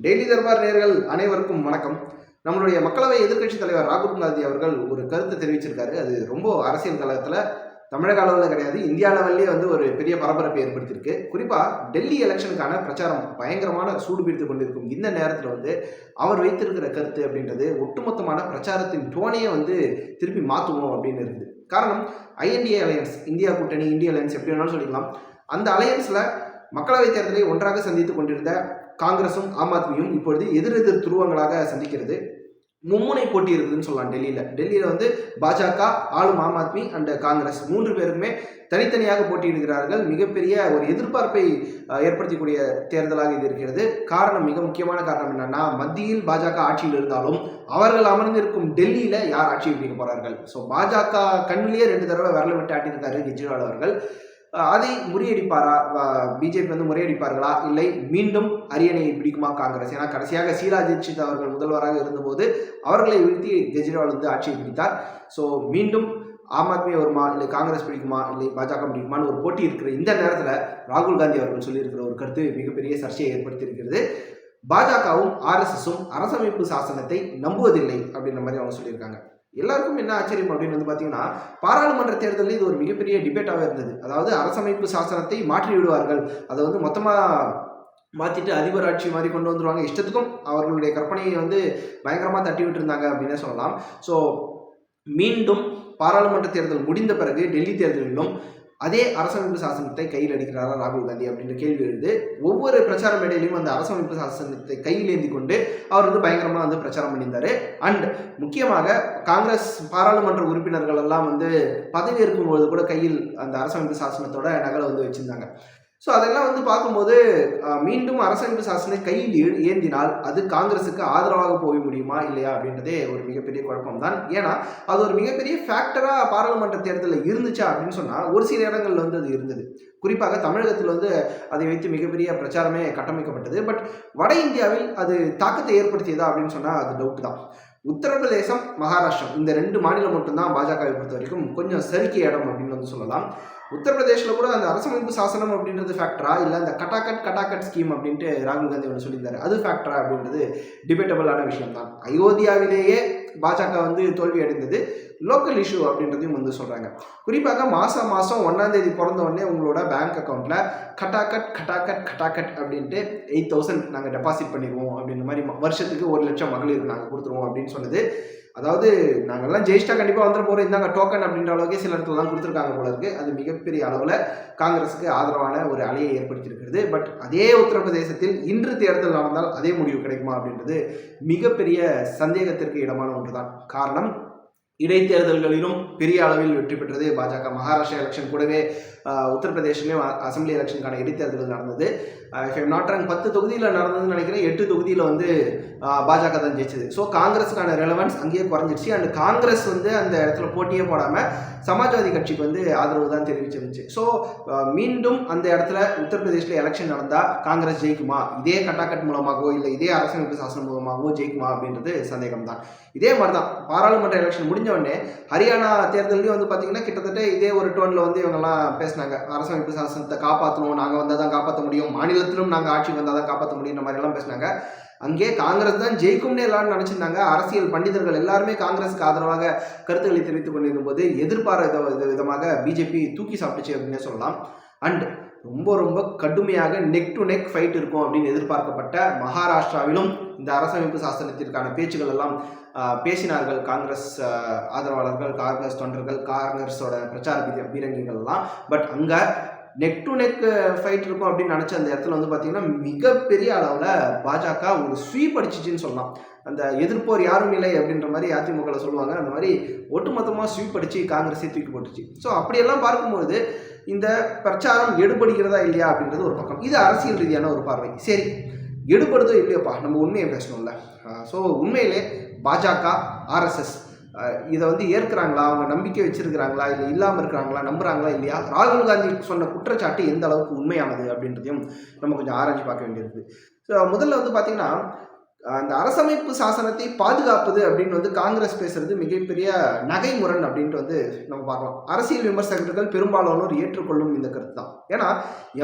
Daily Darbar நேர்கள் அனைவருக்கும் வணக்கம். நம்மளுடைய மக்களவை எதிர்க்கட்சி தலைவர் ராகுல் காந்தி அவர்கள் ஒரு கருத்தை தெரிவிச்சிருக்காரு. அது ரொம்ப அரசியல் கழகத்தில் தமிழக அளவில் கிடையாது. இந்தியா லெவல்லே வந்து ஒரு பெரிய பரபரப்பை ஏற்படுத்தியிருக்கு. குறிப்பாக டெல்லி எலெக்ஷனுக்கான பிரச்சாரம் பயங்கரமான சூடு பிடித்து கொண்டிருக்கும் இந்த நேரத்தில் வந்து அவர் வைத்திருக்கிற கருத்து அப்படின்றது ஒட்டுமொத்தமான பிரச்சாரத்தின் டோனையே வந்து திருப்பி மாற்றுவோம் அப்படின்னு இருக்குது. காரணம் ஐஎன்டிஏ அலையன்ஸ் இந்தியா கூட்டணி இந்திய அலையன்ஸ் எப்படி வேணாலும் சொல்லிக்கலாம். அந்த அலையன்ஸில் மக்களவைத் தேர்தலை ஒன்றாக சந்தித்துக் கொண்டிருந்த காங்கிரஸும் ஆம் ஆத்மியும் இப்பொழுது எதிரெதிர் துருவங்களாக சந்திக்கிறது. மும்முனை போட்டி இருக்குதுன்னு சொல்லலாம் டெல்லியில். டெல்லியில் வந்து பாஜக ஆளும் ஆம் ஆத்மி அண்ட் காங்கிரஸ் மூன்று பேருமே தனித்தனியாக போட்டியிடுகிறார்கள். மிகப்பெரிய ஒரு எதிர்பார்ப்பை ஏற்படுத்தக்கூடிய தேர்தலாக இது இருக்கிறது. காரணம் மிக முக்கியமான காரணம் என்னன்னா மத்தியில் பாஜக ஆட்சியில் இருந்தாலும் அவர்கள் அமர்ந்திருக்கும் டெல்லியில் யார் ஆட்சி பிடிக்க போகிறார்கள் ஸோ பாஜக கண்ணிலேயே ரெண்டு தடவை விரல விட்டு ஆட்டியிருக்காரு கெஜ்ரிவால் அவர்கள். அதை முறியடிப்பாரா? பிஜேபி வந்து முறியடிப்பார்களா? இல்லை மீண்டும் அரியணையை பிடிக்குமா காங்கிரஸ்? ஏன்னா கடைசியாக ஷீலா தீட்சித் அவர்கள் முதல்வராக இருந்தபோது அவர்களை வீழ்த்தி கெஜ்ரிவால் வந்து ஆட்சியை பிடித்தார். ஸோ மீண்டும் ஆம் ஆத்மி வருமா? இல்லை காங்கிரஸ் பிடிக்குமா? இல்லை பாஜக பிடிக்குமான்னு ஒரு போட்டி இருக்கிற இந்த நேரத்தில் ராகுல் காந்தி அவர்கள் சொல்லியிருக்கிற ஒரு கருத்து மிகப்பெரிய சர்ச்சையை ஏற்படுத்தியிருக்கிறது. பாஜகவும் ஆர்எஸ்எஸும் அரசமைப்பு சாசனத்தை நம்புவதில்லை அப்படின்ற மாதிரி அவங்க சொல்லியிருக்காங்க. எல்லாருக்கும் என்ன ஆச்சரியம் அப்படின்னு வந்து பார்த்தீங்கன்னா பாராளுமன்ற தேர்தலில் இது ஒரு மிகப்பெரிய டிபேட்டாகவே இருந்தது. அதாவது அரசமைப்பு சாசனத்தை மாற்றி விடுவார்கள். அதை வந்து மொத்தமாக மாற்றிட்டு அதிபர் ஆட்சி மாதிரி கொண்டு வந்துருவாங்க. இஷ்டத்துக்கும் அவர்களுடைய கற்பனையை வந்து பயங்கரமாக தட்டி விட்டுருந்தாங்க அப்படின்னே சொல்லலாம். ஸோ மீண்டும் பாராளுமன்ற தேர்தல் முடிந்த பிறகு டெல்லி தேர்தலிலும் அதே அரசமைப்பு சாசனத்தை கையில் எடுக்கிறாரா ராகுல் காந்தி அப்படின்ற கேள்வி எழுது ஒவ்வொரு பிரச்சார மேடையிலையும் அந்த அரசமைப்பு சாசனத்தை கையில் ஏந்தி கொண்டு அவர் வந்து பயங்கரமாக வந்து பிரச்சாரம் பண்ணியிருந்தாரு. அண்ட் முக்கியமாக காங்கிரஸ் பாராளுமன்ற உறுப்பினர்கள் எல்லாம் வந்து பதவி இருக்கும்போது கூட கையில் அந்த அரசமைப்பு சாசனத்தோட நகலை வந்து வச்சிருந்தாங்க. ஸோ அதெல்லாம் வந்து பார்க்கும்போது மீண்டும் அரசமைப்பு சாசனை கையில் ஏந்தினால் அது காங்கிரஸுக்கு ஆதரவாக போக முடியுமா இல்லையா அப்படின்றதே ஒரு மிகப்பெரிய குழப்பம் தான் ஏன்னா அது ஒரு மிகப்பெரிய ஃபேக்டராக பாராளுமன்ற தேர்தலில் இருந்துச்சா அப்படின்னு சொன்னால் ஒரு சில இடங்களில் வந்து அது இருந்தது. குறிப்பாக தமிழகத்தில் வந்து அதை வைத்து மிகப்பெரிய பிரச்சாரமே கட்டமைக்கப்பட்டது. பட் வட இந்தியாவில் அது தாக்கத்தை ஏற்படுத்தியதா அப்படின்னு சொன்னால் அது டவுட் தான். உத்தரப்பிரதேசம் மகாராஷ்டிரம் இந்த ரெண்டு மாநிலம் மட்டும்தான் பாஜகவை பொறுத்த வரைக்கும் கொஞ்சம் சறுக்கிய இடம் அப்படின்னு வந்து சொல்லலாம். உத்தரப்பிரதேசில் கூட அந்த அரசமைப்பு சாசனம் அப்படின்றது ஃபேக்டரா இல்லை அந்த கட்டாக்கட் கட்டாக்கட் ஸ்கீம் அப்படின்ட்டு ராகுல் காந்தி ஒன்று சொல்லியிருந்தார். அது ஃபேக்டரா அப்படின்றது டிபேட்டபிளான விஷயம் தான் அயோத்தியாவிலேயே பாஜக வந்து தோல்வி அடைந்தது. லோக்கல் இஷ்யூ அப்படின்றதையும் வந்து சொல்கிறாங்க குறிப்பாக மாதம் மாதம் ஒன்றாம் தேதி பிறந்த உடனே உங்களோட பேங்க் அக்கௌண்ட்டில் கட்டாக்கட் கட்டாக்கட் கட்டாக்கட் அப்படின்ட்டு எயிட் தௌசண்ட் நாங்கள் டெபாசிட் பண்ணிடுவோம் அப்படின்ற மாதிரி வருஷத்துக்கு ஒரு லட்சம் மகளிர் நாங்கள் கொடுத்துருவோம் அப்படின்னு சொன்னது. அதாவது நாங்கள்லாம் ஜெயிச்சிட்டா கண்டிப்பாக வந்துட போகிறோம் இந்தாங்க டோக்கன் அப்படின்ற அளவுக்கு சில இடத்துல தான் கொடுத்துருக்காங்க போல இருக்கு. அது மிகப்பெரிய அளவில் காங்கிரஸுக்கு ஆதரவான ஒரு அலையை ஏற்படுத்தியிருக்கிறது. பட் அதே உத்தரப்பிரதேசத்தில் இன்று தேர்தல் நடந்தால் அதே முடிவு கிடைக்குமா அப்படின்றது மிகப்பெரிய சந்தேகத்திற்கு இடமான ஒன்று தான் காரணம் இடைத்தேர்தல்களிலும் பெரிய அளவில் வெற்றி பெற்றது பாஜக. மகாராஷ்டிரா எலெக்ஷன் கூடவே உத்தரப்பிரதேசிலையும் அசம்பிளி எலெக்ஷனுக்கான இடைத்தேர்தல் நடந்தது. நாட் பத்து தொகுதியில் நடந்ததுன்னு நினைக்கிறேன். எட்டு தொகுதியில் வந்து பாஜக தான் ஜெயிச்சது. ஸோ காங்கிரஸுக்கான ரெலவன்ஸ் அங்கேயே குறைஞ்சிருச்சு. அண்ட் காங்கிரஸ் வந்து அந்த இடத்துல போட்டியே போடாமல் சமாஜ்வாதி கட்சிக்கு வந்து ஆதரவு தான் தெரிவிச்சிருந்துச்சு ஸோ மீண்டும் அந்த இடத்துல உத்தரப்பிரதேசில் எலெக்ஷன் நடந்தால் காங்கிரஸ் ஜெயிக்குமா? இதே கட்டாக்கட் மூலமாகவோ இல்லை இதே அரசமைப்பு சாசனம் மூலமாகவோ ஜெயிக்குமா அப்படின்றது சந்தேகம் தான் இதே மாதிரி தான் பாராளுமன்ற எலெக்ஷன் முடிஞ்ச உடனே ஹரியானா தேர்தலையும் வந்து பார்த்தீங்கன்னா கிட்டத்தட்ட இதே ஒரு டோனில் வந்து இவங்கெல்லாம் பேசினாங்க. அரசமைப்பு சாசனத்தை காப்பாற்றணும் நாங்கள் வந்தால் தான் காப்பாற்ற முடியும் மாநிலத்திலும் நாங்கள் ஆட்சி வந்தால் தான் காப்பாற்ற முடியுன்ற மாதிரி எல்லாம் பேசினாங்க. அங்கே காங்கிரஸ் தான் ஜெயிக்கும்னே எல்லாரும் நினச்சிருந்தாங்க. அரசியல் பண்டிதர்கள் எல்லாருமே காங்கிரஸுக்கு ஆதரவாக கருத்துக்களை தெரிவித்துக் கொண்டிருக்கும் போது எதிர்பாராத வித- விதமாக பிஜேபி தூக்கி சாப்பிட்டுச்சு அப்படின்னே சொல்லலாம். அண்ட் ரொம்ப ரொம்ப கடுமையாக நெக் டு நெக் ஃபைட் இருக்கும் அப்படின்னு எதிர்பார்க்கப்பட்ட மகாராஷ்டிராவிலும் இந்த அரசமைப்பு சாசனத்திற்கான பேச்சுகள் எல்லாம் பேசினார்கள் காங்கிரஸ் ஆதரவாளர்கள் காங்கிரஸ் தொண்டர்கள் காங்கிரஸோட பிரச்சார பீர- பீரங்கிகள் எல்லாம். பட் அங்கே நெக் டு நெக் ஃபைட் இருக்கும் அப்படின்னு நினச்ச அந்த இடத்துல வந்து பார்த்தீங்கன்னா மிகப்பெரிய அளவில் பாஜக ஒரு ஸ்வீப் அடிச்சிச்சின்னு சொல்லலாம். அந்த எதிர்ப்போர் யாரும் இல்லை அப்படின்ற மாதிரி அதிமுகவில் சொல்லுவாங்க. அந்த மாதிரி ஒட்டுமொத்தமாக ஸ்வீப் அடித்து காங்கிரஸே தூக்கி போட்டுச்சு. ஸோ அப்படியெல்லாம் பார்க்கும்போது இந்த பிரச்சாரம் எடுபடுகிறதா இல்லையா அப்படின்றது ஒரு பக்கம். இது அரசியல் ரீதியான ஒரு பார்வை. சரி எடுபடுதோ இல்லையோப்பா? நம்ம உண்மையை பேசணும்ல. ஸோ உண்மையிலே பாஜக ஆர்எஸ்எஸ் இதை வந்து ஏற்கிறாங்களா? அவங்க நம்பிக்கை வச்சிருக்கிறாங்களா? இல்லை இல்லாமல் இருக்கிறாங்களா? நம்புறாங்களா? இல்லையா? ராகுல் காந்தி சொன்ன குற்றச்சாட்டு எந்த அளவுக்கு உண்மையானது அப்படின்றதையும் நம்ம கொஞ்சம் ஆராய்ச்சி பார்க்க வேண்டியிருக்கு ஸோ முதல்ல வந்து பார்த்தீங்கன்னா அந்த அரசமைப்பு சாசனத்தை பாதுகாப்பது அப்படின்னு வந்து காங்கிரஸ் பேசுறது மிகப்பெரிய நகை முரண் அப்படின்ட்டு வந்து நம்ம பார்க்கலாம். அரசியல் விமர்சகர்கள் பெரும்பாலானோர் ஏற்றுக்கொள்ளும் இந்த கருத்து தான் ஏன்னா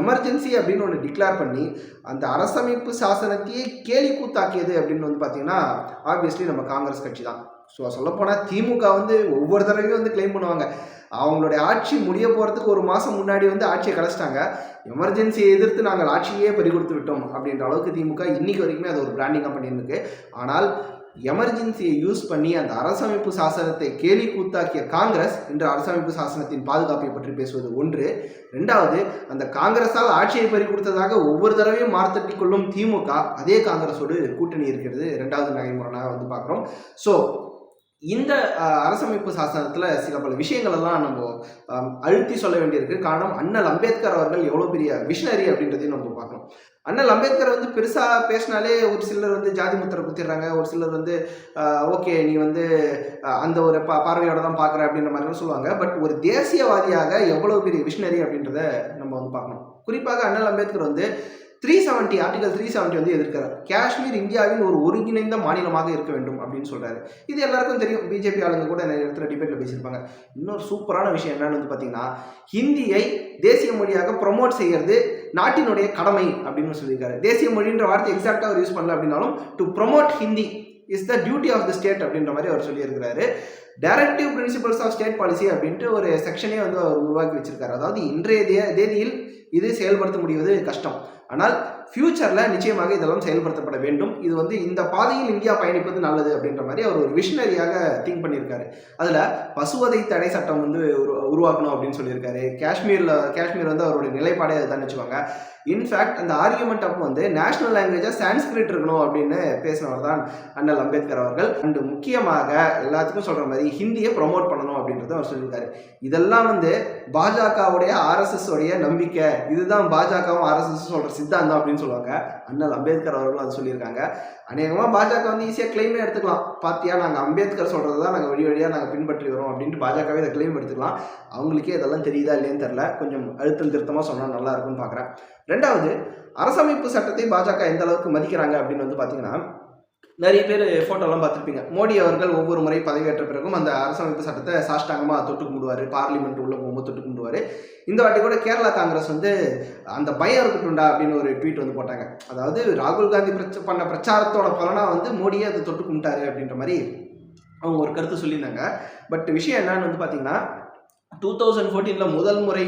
எமர்ஜென்சி அப்படின்னு ஒன்று டிக்ளேர் பண்ணி அந்த அரசமைப்பு சாசனத்தையே கேலி கூத்தாக்கியது அப்படின்னு வந்து பார்த்தீங்கன்னா ஆப்வியஸ்லி நம்ம காங்கிரஸ் கட்சி தான் ஸோ சொல்லப்போனால் திமுக வந்து ஒவ்வொரு தடவையும் வந்து கிளைம் பண்ணுவாங்க. அவங்களுடைய ஆட்சி முடிய போகிறதுக்கு ஒரு மாதம் முன்னாடி வந்து ஆட்சியை கலைச்சிட்டாங்க. எமர்ஜென்சியை எதிர்த்து நாங்கள் ஆட்சியே பறி கொடுத்து விட்டோம் அப்படின்ற அளவுக்கு திமுக இன்னைக்கு வரைக்குமே அது ஒரு பிராண்டிங்காக பண்ணியிருக்கு. ஆனால் எமர்ஜென்சியை யூஸ் பண்ணி அந்த அரசமைப்பு சாசனத்தை கேலி கூத்தாக்கிய காங்கிரஸ் இன்று அரசமைப்பு சாசனத்தின் பாதுகாப்பை பற்றி பேசுவது ஒன்று. ரெண்டாவது அந்த காங்கிரஸால் ஆட்சியை பறி கொடுத்ததாக ஒவ்வொரு தடவையும் மார்த்தட்டி கொள்ளும் திமுக அதே காங்கிரஸோடு கூட்டணி இருக்கிறது. ரெண்டாவது நகைமுறையாக வந்து பார்க்குறோம். ஸோ இந்த அரசமைப்பு சாசனத்தில் சில பல விஷயங்கள் எல்லாம் நம்ம அழுத்தி சொல்ல வேண்டியிருக்கு. காரணம் அண்ணல் அம்பேத்கர் அவர்கள் எவ்வளோ பெரிய விஷனரி அப்படின்றதையும் நம்ம பார்க்கணும். அண்ணல் அம்பேத்கர் வந்து பெருசாக பேசினாலே ஒரு சிலர் வந்து ஜாதி முத்திரை குத்திடுறாங்க. ஒரு சிலர் வந்து ஓகே நீ வந்து அந்த ஒரு பா பார்வையோட தான் பார்க்குற அப்படின்ற மாதிரிலாம் சொல்லுவாங்க. பட் ஒரு தேசியவாதியாக எவ்வளோ பெரிய விஷனரி அப்படின்றத நம்ம வந்து பார்க்கணும். குறிப்பாக அண்ணல் அம்பேத்கர் வந்து three seventy article three seventy வந்து எதிர்க்கிறார். காஷ்மீர் இந்தியாவின் ஒரு ஒருங்கிணைந்த மாநிலமாக இருக்க வேண்டும் அப்படின்னு சொல்கிறாரு இது எல்லாருக்கும் தெரியும். பிஜேபி ஆளுங்க கூட நிறைய இடத்துல டிபேட்டில் பேசியிருப்பாங்க. இன்னொரு சூப்பரான விஷயம் என்னன்னு வந்து பார்த்தீங்கன்னா ஹிந்தியை தேசிய மொழியாக ப்ரொமோட் செய்கிறது நாட்டினுடைய கடமை அப்படின்னு சொல்லியிருக்காரு. தேசிய மொழின்ற வார்த்தை எக்ஸாக்டாக அவர் யூஸ் பண்ணல அப்படின்னாலும் to promote Hindi is the duty of the state அப்படின்ற மாதிரி அவர் சொல்லியிருக்கிறாரு. Directive principles of state policy அப்படின்ட்டு ஒரு செக்ஷனே வந்து அவர் உருவாக்கி வச்சிருக்காரு. அதாவது இன்றைய தே தேதியில் இது செயல்படுத்த முடிவது கஷ்டம். ஆனால் ஃபியூச்சரில் நிச்சயமாக இதெல்லாம் செயல்படுத்தப்பட வேண்டும். இது வந்து இந்த பாதையில் இந்தியா பயணிப்பது நல்லது அப்படின்ற மாதிரி அவர் ஒரு விஷனரியாக திங்க் பண்ணியிருக்காரு. அதில் பசுவதை தடை சட்டம் வந்து உருவாக்கணும் அப்படின்னு சொல்லியிருக்காரு. காஷ்மீரில் காஷ்மீர் வந்து அவருடைய நிலைப்பாடே அதுதான் வச்சுக்கோங்க. இன்ஃபேக்ட் அந்த ஆர்கியூமெண்ட் அப்போ வந்து நேஷனல் லாங்குவேஜாக சான்ஸ்கிரிட் இருக்கணும் அப்படின்னு பேசினவர் தான் அண்ணல் அம்பேத்கர் அவர்கள். அண்டு முக்கியமாக எல்லாத்துக்கும் சொல்கிற மாதிரி ஹிந்தியை ப்ரொமோட் பண்ணணும் அப்படின்றத அவர் சொல்லியிருக்காரு. இதெல்லாம் வந்து பாஜகவுடைய ஆர்எஸ்எஸ் உடைய நம்பிக்கை. இதுதான் பாஜகவும் ஆர்எஸ்எஸ் சொல்கிற சித்தாந்தம் அப்படின்னு சொல்லுவாங்க. அண்ணல் அம்பேத்கர் அவர்களும் அது சொல்லியிருக்காங்க. அநேகமாக பாஜக வந்து ஈஸியாக கிளைமே எடுத்துக்கலாம். பார்த்தியா நாங்கள் அம்பேத்கர் சொல்கிறது தான் நாங்கள் வழி வழியாக நாங்கள் பின்பற்றி வரோம் அப்படின்ட்டு பாஜகவே இதை கிளைம் எடுத்துக்கலாம். அவங்களுக்கே இதெல்லாம் தெரியுதா இல்லையான்னு தெரில கொஞ்சம் அழுத்தம் திருத்தமாக சொன்னால் நல்லா இருக்கும்னு பார்க்குறேன் ரெண்டாவது அரசமைப்பு சட்டத்தை பாஜக எந்த அளவுக்கு மதிக்கிறாங்க அப்படின்னு வந்து பார்த்தீங்கன்னா நிறைய பேர் ஃபோட்டோலாம் பார்த்துருப்பீங்க. மோடி அவர்கள் ஒவ்வொரு முறை பதவியேற்ற பிறகும் அந்த அரசமைப்பு சட்டத்தை சாஷ்டாங்கமாக தொட்டு கும்பிடுவார். பார்லிமெண்ட் உள்ள போகும்போது தொட்டு கும்பிடுவார். இந்த வாட்டி கூட கேரளா காங்கிரஸ் வந்து அந்த பயம் இருக்கட்டும்டா அப்படின்னு ஒரு ட்வீட் வந்து போட்டாங்க. அதாவது ராகுல் காந்தி பிரச்ச பண்ண பிரச்சாரத்தோட பலனாக வந்து மோடியே அதை தொட்டு கும்பிட்டாரு அப்படின்ற மாதிரி அவங்க ஒரு கருத்து சொல்லியிருந்தாங்க. பட் விஷயம் என்னன்னு வந்து பார்த்தீங்கன்னா டூ தௌசண்ட் ஃபோர்டீனில் முதல் முறை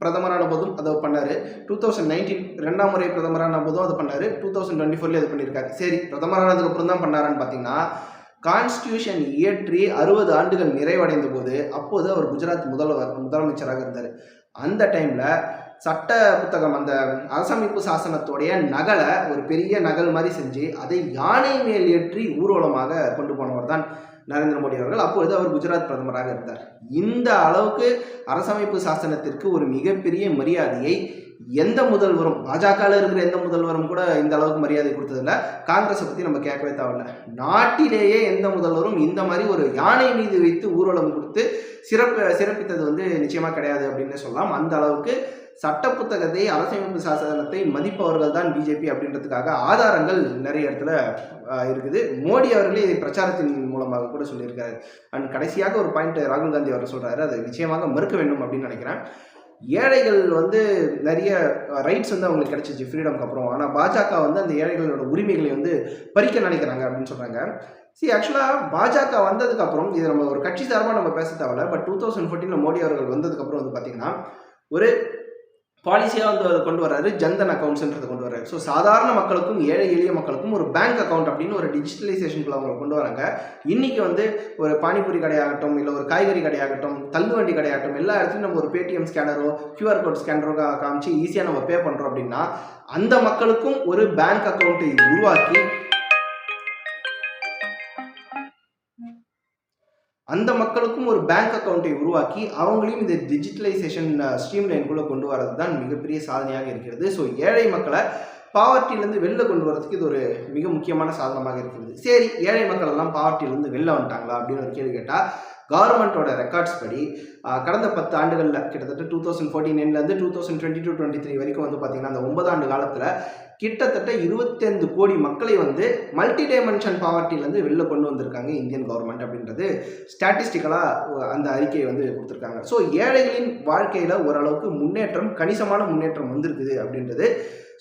பிரதமரான போதும் அதை பண்ணார். டூ தௌசண்ட் நைன்டீன் ரெண்டாம் முறை பிரதமரான போதும் அதை பண்ணார். டூ தௌசண்ட் டுவெண்ட்டி ஃபோர்லேயே அது பண்ணியிருக்காரு. சரி பிரதமரானதுக்கு அப்புறம் தான் பண்ணாரான்னு பார்த்தீங்கன்னா கான்ஸ்டியூஷன் இயற்றி அறுபது ஆண்டுகள் நிறைவடைந்த போது அப்போது அவர் குஜராத் முதல்வர் முதலமைச்சராக இருந்தார். அந்த டைமில் சட்ட புத்தகம் அந்த அரசமைப்பு சாசனத்தோடைய நகலை ஒரு பெரிய நகல் மாதிரி செஞ்சு அதை யானை மேல் ஏற்றி ஊர்வலமாக கொண்டு போனவர் தான் நரேந்திர மோடி அவர்கள் அப்பொழுது அவர் குஜராத் பிரதமராக இருந்தார். இந்த அளவுக்கு அரசமைப்பு சாசனத்திற்கு ஒரு மிகப்பெரிய மரியாதையை எந்த முதல்வரும் பாஜகவில் இருக்கிற எந்த முதல்வரும் கூட இந்த அளவுக்கு மரியாதை கொடுத்ததில்ல. காங்கிரஸை பற்றி நம்ம கேட்கவே தேவையில்ல. நாட்டிலேயே எந்த முதல்வரும் இந்த மாதிரி ஒரு யானை மீது வைத்து ஊர்வலம் கொடுத்து சிறப்பு சிறப்பித்தது வந்து நிச்சயமாக கிடையாது அப்படின்னு சொல்லலாம். அந்த அளவுக்கு சட்ட புத்தகத்தை அரசியலமைப்பு சாசனத்தை மதிப்பவர்கள் தான் பிஜேபி அப்படின்றதுக்காக ஆதாரங்கள் நிறைய இடத்துல இருக்குது. மோடி அவர்களே இதை பிரச்சாரத்தின் மூலமாக கூட சொல்லியிருக்காரு. அண்ட் கடைசியாக ஒரு பாயிண்ட் ராகுல் காந்தி அவர் சொல்கிறாரு அதை நிச்சயமாக மறுக்க வேண்டும் அப்படின்னு நினைக்கிறேன். ஏழைகள் வந்து நிறைய ரைட்ஸ் வந்து அவங்களுக்கு கிடைச்சிச்சு ஃப்ரீடம்க்கு அப்புறம். ஆனால் பாஜக வந்து அந்த ஏழைகளோட உரிமைகளை வந்து பறிக்க நினைக்கிறாங்க அப்படின்னு சொல்கிறாங்க சி ஆக்சுவலாக பாஜக வந்ததுக்கப்புறம் இது நம்ம ஒரு கட்சி சார்பாக நம்ம பேச தேவையில்ல. பட் டூ தௌசண்ட் ஃபோர்டீனில் மோடி அவர்கள் வந்ததுக்கப்புறம் வந்து பார்த்திங்கன்னா ஒரு பாலிசியாக வந்து அதை கொண்டு வர்றாரு ஜன்தன் அக்கௌண்ட்ஸ்ன்றதை கொண்டு வர்றாரு. ஸோ சாதாரண மக்களுக்கும் ஏழை எளிய மக்களுக்கும் ஒரு பேங்க் அக்கௌண்ட் அப்படின்னு ஒரு டிஜிட்டலைசேஷனுக்குள்ள அவங்க கொண்டு வராங்க. இன்றைக்கி வந்து ஒரு பானிபூரி கடையாகட்டும் இல்லை ஒரு காய்கறி கடையாகட்டும் தள்ளுவண்டி கடையாகட்டும் எல்லா இடத்துலையும் நம்ம ஒரு பேடிஎம் ஸ்கேனரோ கியூஆர் கோட் ஸ்கேனரோ காமிச்சு ஈஸியாக நம்ம பே பண்ணுறோம் அப்படின்னா அந்த மக்களுக்கும் ஒரு பேங்க் அக்கௌண்ட்டை உருவாக்கி அந்த மக்களுக்கும் ஒரு பேங்க் அக்கௌண்ட்டை உருவாக்கி அவங்களையும் இந்த டிஜிட்டலைசேஷன் ஸ்ட்ரீம் லைனுக்குள்ளே கொண்டு வரது தான் மிகப்பெரிய சாதனையாக இருக்கிறது. ஸோ ஏழை மக்களை பாவர்ட்டிலேருந்து வெளில கொண்டு வரதுக்கு இது ஒரு மிக முக்கியமான சாதனமாக இருக்கிறது. சரி ஏழை மக்கள் எல்லாம் பாவர்ட்டிலேருந்து வெளில வந்துட்டாங்களா அப்படின்னு ஒரு கேள்வி கேட்டால் கவர்மெண்ட்டோட ரெக்கார்ட்ஸ் படி கடந்த பத்து ஆண்டுகளில் கிட்டத்தட்ட two thousand forty நைன்லேருந்து two thousand twenty two twenty three வரைக்கும் வந்து பார்த்தீங்கன்னா அந்த ஒன்பது ஆண்டு காலத்தில் கிட்டத்தட்ட இருபத்தைந்து கோடி மக்களை வந்து மல்டி டைமென்ஷன் பாவர்ட்டிலேருந்து வெளில கொண்டு வந்திருக்காங்க இந்தியன் கவர்மெண்ட் அப்படின்றது. ஸ்டாட்டிஸ்டிக்கலாக அந்த அறிக்கையை வந்து கொடுத்துருக்காங்க. ஸோ ஏழைகளின் வாழ்க்கையில் ஓரளவுக்கு முன்னேற்றம் கணிசமான முன்னேற்றம் வந்திருக்குது அப்படின்றது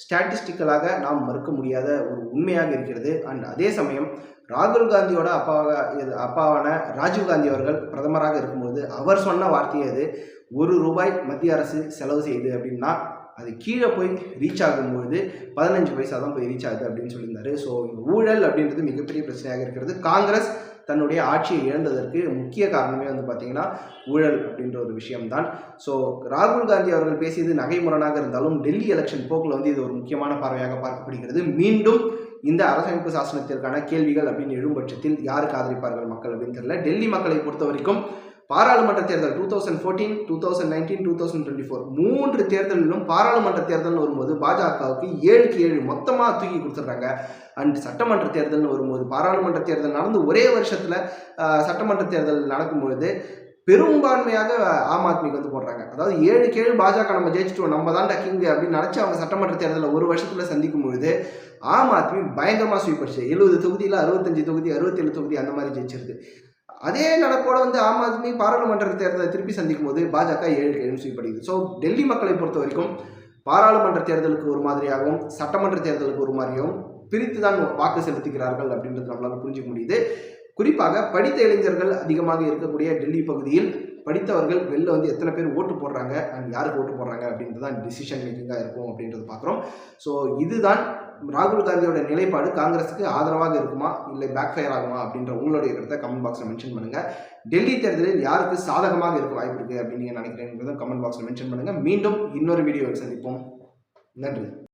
ஸ்டாட்டிஸ்டிக்கலாக நாம் மறுக்க முடியாத ஒரு உண்மையாக இருக்கிறது. அண்ட் அதே சமயம் ராகுல் காந்தியோட அப்பாவாக இது அப்பாவான ராஜீவ் காந்தி அவர்கள் பிரதமராக இருக்கும்போது அவர் சொன்ன வார்த்தையே அது ஒரு ரூபாய் மத்திய அரசு செலவு செய்யுது அப்படின்னா அது கீழே போய் ரீச் ஆகும்பொழுது பதினஞ்சு பைசா தான் போய் ரீச் ஆகுது அப்படின்னு சொல்லியிருந்தாரு. ஸோ ஊழல் அப்படின்றது மிகப்பெரிய பிரச்சனையாக இருக்கிறது. காங்கிரஸ் தன்னுடைய ஆட்சியை இழந்ததற்கு முக்கிய காரணமே வந்து பார்த்தீங்கன்னா ஊழல் அப்படின்ற ஒரு விஷயம்தான். ஸோ ராகுல் காந்தி அவர்கள் பேசியது நகைமுரணாக இருந்தாலும் டெல்லி எலெக்ஷன் போக்கில் வந்து இது ஒரு முக்கியமான பார்வையாக பார்க்கப்படுகிறது. மீண்டும் இந்த அரசமைப்பு சாசனத்திற்கான கேள்விகள் அப்படின்னு எழும் பட்சத்தில் யாருக்கு ஆதரிப்பார்கள் மக்கள் அப்படின்னு தெரியல. டெல்லி மக்களை பொறுத்த வரைக்கும் பாராளுமன்ற தேர்தல் two thousand fourteen two thousand nineteen two thousand twenty four மூன்று தேர்தலிலும் பாராளுமன்ற தேர்தல்னு வரும்போது பாஜகவுக்கு ஏழுக்கு ஏழு மொத்தமாக தூக்கி கொடுத்துட்றாங்க. அண்ட் சட்டமன்ற தேர்தல்னு வரும்போது பாராளுமன்ற தேர்தல் நடந்து ஒரே வருஷத்தில் சட்டமன்ற தேர்தல் நடக்கும்பொழுது பெரும்பான்மையாக ஆம் ஆத்மிக்கு வந்து போடுறாங்க. அதாவது ஏழு கேழு பாஜக நம்ம ஜெயிச்சிட்டோம் நம்ம தான் கிங் அப்படின்னு நினச்சி அவங்க சட்டமன்ற தேர்தலில் ஒரு வருஷத்தில் சந்திக்கும் பொழுது ஆம் ஆத்மி பயங்கரமாக ஸ்வீப் எழுபது தொகுதியில் அறுபத்தஞ்சு தொகுதி அறுபத்தேழு தொகுதி அந்த மாதிரி ஜெயிச்சிருக்கு. அதே நடப்போட வந்து ஆம் ஆத்மி பாராளுமன்ற தேர்தலை திருப்பி சந்திக்கும் போது பாஜக ஏழு ஸ்வீப் அடிக்குது ஸோ டெல்லி மக்களை பொறுத்த வரைக்கும் பாராளுமன்ற தேர்தலுக்கு ஒரு மாதிரியாகவும் சட்டமன்ற தேர்தலுக்கு ஒரு மாதிரியாகவும் பிரித்து தான் வாக்கு செலுத்துகிறார்கள் அப்படின்றது நம்மளால புரிஞ்சுக்க முடியுது. குறிப்பாக படித்த இளைஞர்கள் அதிகமாக இருக்கக்கூடிய டெல்லி பகுதியில் படித்தவர்கள் வெளில வந்து எத்தனை பேர் ஓட்டு போடுறாங்க அண்ட் யாருக்கு ஓட்டு போடுறாங்க அப்படின்றது தான் டிசிஷன் மேக்கிங்காக இருக்கும் அப்படின்றது பார்க்குறோம். ஸோ இதுதான் ராகுல் காந்தியோட நிலைப்பாடு காங்கிரஸுக்கு ஆதரவாக இருக்குமா? இல்லை பேக் ஃபயர் ஆகுமா? அப்படின்ற உங்களுடைய கருத்தை கமெண்ட் பாக்ஸில் மென்ஷன் பண்ணுங்கள் டெல்லி தேர்தலில் யாருக்கு சாதகமாக இருக்க வாய்ப்பு இருக்குது அப்படின்னு நீங்கள் நினைக்கிறேங்கிறத கமெண்ட் பாக்ஸில் மென்ஷன் பண்ணுங்கள் மீண்டும் இன்னொரு வீடியோவில் சந்திப்போம். நன்றி.